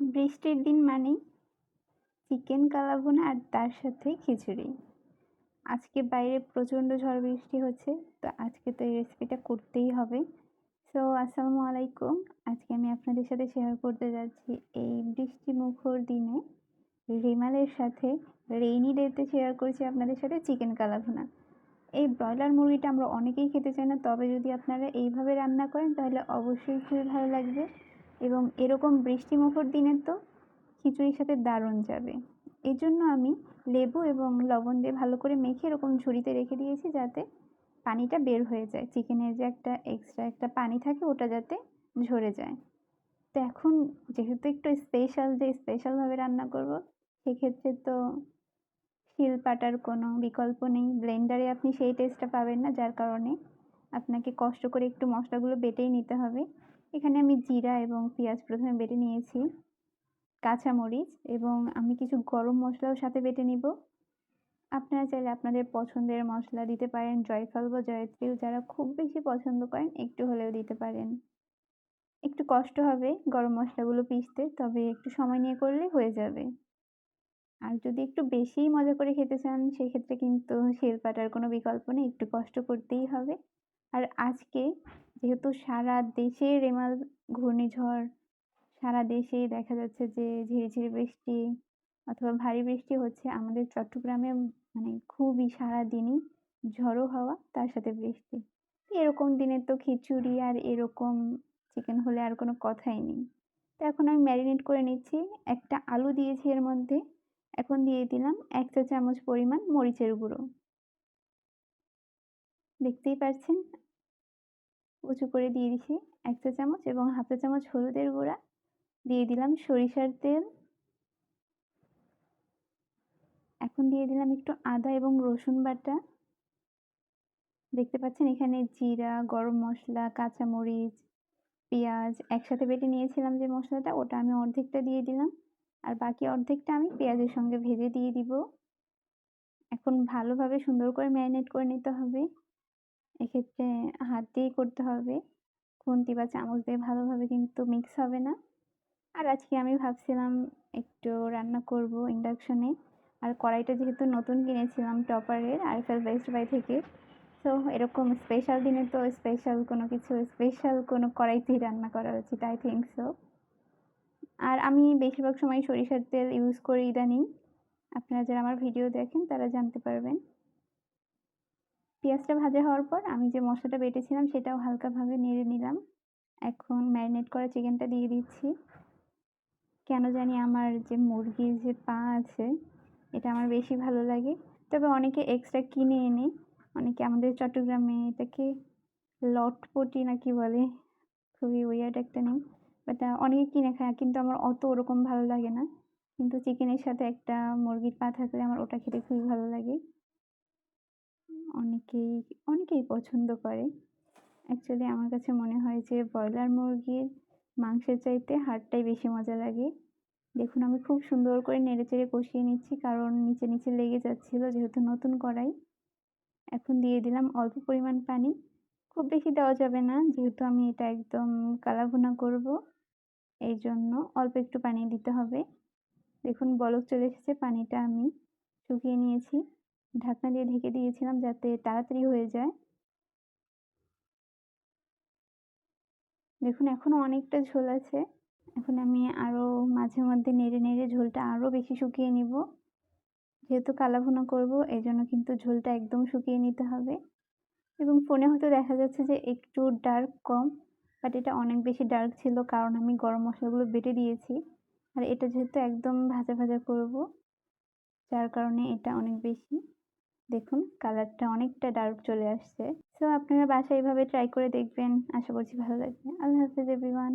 বৃষ্টির দিন মানেই চিকেন কালাভুনা আর তার সাথে খিচুড়ি। আজকে বাইরে প্রচণ্ড ঝড় বৃষ্টি হচ্ছে, তো আজকে তো এই রেসিপিটা করতেই হবে। সো আসসালামু আলাইকুম আজকে আমি আপনাদের সাথে শেয়ার করতে যাচ্ছি এই বৃষ্টি মুখর দিনে রিমালের সাথে রেইনি ডেতে শেয়ার করছি আপনাদের সাথে চিকেন কালাভুনা। এই ব্রয়লার মুরগিটা আমরা অনেকেই খেতে চাই না, তবে যদি আপনারা এইভাবে রান্না করেন তাহলে অবশ্যই খুবই ভালো লাগবে। এবং এরকম বৃষ্টিমুখর দিনে তো খিচুড়ির সাথে দারুণ যাবে। এই জন্য আমি লেবু এবং লবণ দিয়ে ভালো করে মেখে এরকম ঝুড়িতে রেখে দিয়েছি যাতে পানিটা বের হয়ে যায়। চিকেনের যে একটা এক্সট্রা একটা পানি থাকে ওটা যাতে ঝরে যায়। তো এখন যেহেতু একটু স্পেশাল যে স্পেশালভাবে রান্না করব, সেক্ষেত্রে তো শিল পাটার কোনো বিকল্প নেই। ব্লেন্ডারে আপনি সেই টেস্টটা পাবেন না, যার কারণে আপনাকে কষ্ট করে একটু মশলাগুলো বেটেই নিতে হবে। এখানে আমি জিরা এবং পেঁয়াজ প্রথমে বেটে নিয়েছি, কাঁচামরিচ এবং আমি কিছু গরম মশলাও সাথে বেটে নিব। আপনারা চাইলে আপনাদের পছন্দের মশলা দিতে পারেন, জয়ফল বা জয়ত্রীও যারা খুব বেশি পছন্দ করেন একটু হলেও দিতে পারেন। একটু কষ্ট হবে গরম মশলাগুলো পিষতে, তবে একটু সময় নিয়ে করলে হয়ে যাবে। আর যদি একটু বেশিই মজা করে খেতে চান, সেক্ষেত্রে কিন্তু শিলপাটার কোনো বিকল্প নেই, একটু কষ্ট করতেই হবে। আর আজকে যেহেতু সারা দেশে রেমাল ঘূর্ণিঝড়, সারা দেশে দেখা যাচ্ছে যে ঝিরিঝিরি বৃষ্টি অথবা ভারী বৃষ্টি হচ্ছে, আমাদের চট্টগ্রামে মানে খুবই সারা দিনই ঝড়ো হাওয়া, তার সাথে বৃষ্টি। এরকম দিনে তো খিচুড়ি আর এরকম চিকেন হলে আর কোনো কথাই নেই। তো এখন আমি ম্যারিনেট করে নিচ্ছি, একটা আলু দিয়েছি এর মধ্যে। এখন দিয়ে দিলাম এক চা চামচ পরিমাণ মরিচের গুঁড়ো। দেখতেই পাচ্ছেন উঁচু করে দিয়ে দিছি এক চা চামচ এবং হাফ চা চামচ হলুদের গুঁড়া। দিয়ে দিলাম সরিষার তেল। এখন দিয়ে দিলাম একটু আদা এবং রসুন বাটা। দেখতে পাচ্ছেন এখানে জিরা, গরম মশলা, কাঁচামরিচ, পেঁয়াজ একসাথে বেটে নিয়েছিলাম যে মশলাটা, ওটা আমি অর্ধেকটা দিয়ে দিলাম। আর বাকি অর্ধেকটা আমি পেঁয়াজের সঙ্গে ভেজে দিয়ে দিব। এখন ভালোভাবে সুন্দর করে ম্যারিনেট করে নিতে হবে। এক্ষেত্রে হাত দিয়েই করতে হবে। খুন্তি বা চামচ দিয়ে ভালোভাবে কিন্তু মিক্স হবে না। আর আজকে আমি ভাবছিলাম একটু রান্না করব ইন্ডাকশনে আর কড়াইটা যেহেতু নতুন কিনেছিলাম টপারের আরএফএল বেস্ট বাই থেকে তো এরকম স্পেশাল দিনে তো স্পেশাল কোনো কিছু স্পেশাল কোনো কড়াইতেই রান্না করা উচিত আই থিঙ্ক সো আর আমি বেশিরভাগ সময় সরিষার তেল ইউজ করি ইদানিং। আপনারা যারা আমার ভিডিও দেখেন তারা জানতে পারবেন। পেঁয়াজটা ভাজা হওয়ার পর আমি যে মশলাটা বেটেছিলাম সেটাও হালকাভাবে নেড়ে নিলাম। এখন ম্যারিনেট করা চিকেনটা দিয়ে দিচ্ছি। কেন জানি আমার যে মুরগির যে পা আছে, এটা আমার বেশি ভালো লাগে। তবে অনেকে এক্সট্রা কিনে এনে, অনেকে আমাদের চট্টগ্রামে এটাকে লটপটি নাকি বলে, খুবই উইয়ার্ড একটা নেই বাট অনেকে কিনে খায়, কিন্তু আমার অত ওরকম ভালো লাগে না। কিন্তু চিকেনের সাথে একটা মুরগির পা থাকলে আমার ওটা খেতে খুবই ভালো লাগে। অনেকেই অনেকেই পছন্দ করে। অ্যাকচুয়ালি আমার কাছে মনে হয় যে ব্রয়লার মুরগির মাংসের চাইতে হাড়টাই বেশি মজা লাগে। দেখুন আমি খুব সুন্দর করে নেড়ে চেড়ে কষিয়ে নিচ্ছি কারণ নিচে নিচে লেগে যাচ্ছিল যেহেতু নতুন কড়াই। এখন দিয়ে দিলাম অল্প পরিমাণ পানি। খুব বেশি দেওয়া যাবে না, যেহেতু আমি এটা একদম কালাভুনা করব। এই জন্য অল্প একটু পানি দিতে হবে। দেখুন বলক চলে এসেছে, পানিটা আমি শুকিয়ে নিয়েছি। ঢাকনা দিয়ে ঢেকে দিয়েছিলাম যাতে তাড়াতাড়ি হয়ে যায়। দেখুন এখনও অনেকটা ঝোল আছে। এখন আমি আরও মাঝে মধ্যে নেড়ে নেড়ে ঝোলটা আরও বেশি শুকিয়ে নিব। যেহেতু কালাভুনা করব এই জন্য কিন্তু ঝোলটা একদম শুকিয়ে নিতে হবে। এবং ফোনে হয়তো দেখা যাচ্ছে যে একটু ডার্ক কম, বাট এটা অনেক বেশি ডার্ক ছিল কারণ আমি গরম মশলাগুলো বেটে দিয়েছি। আর এটা যেহেতু একদম ভাজা ভাজা করব, যার কারণে এটা অনেক বেশি। দেখুন, কালারটা অনেকটা ডার্ক চলে আসছে। সো আপনারা বাসায় এইভাবে ট্রাই করে দেখবেন। আশা করছি ভালো লাগবে। আল্লাহ হাফিজ এভরিওয়ান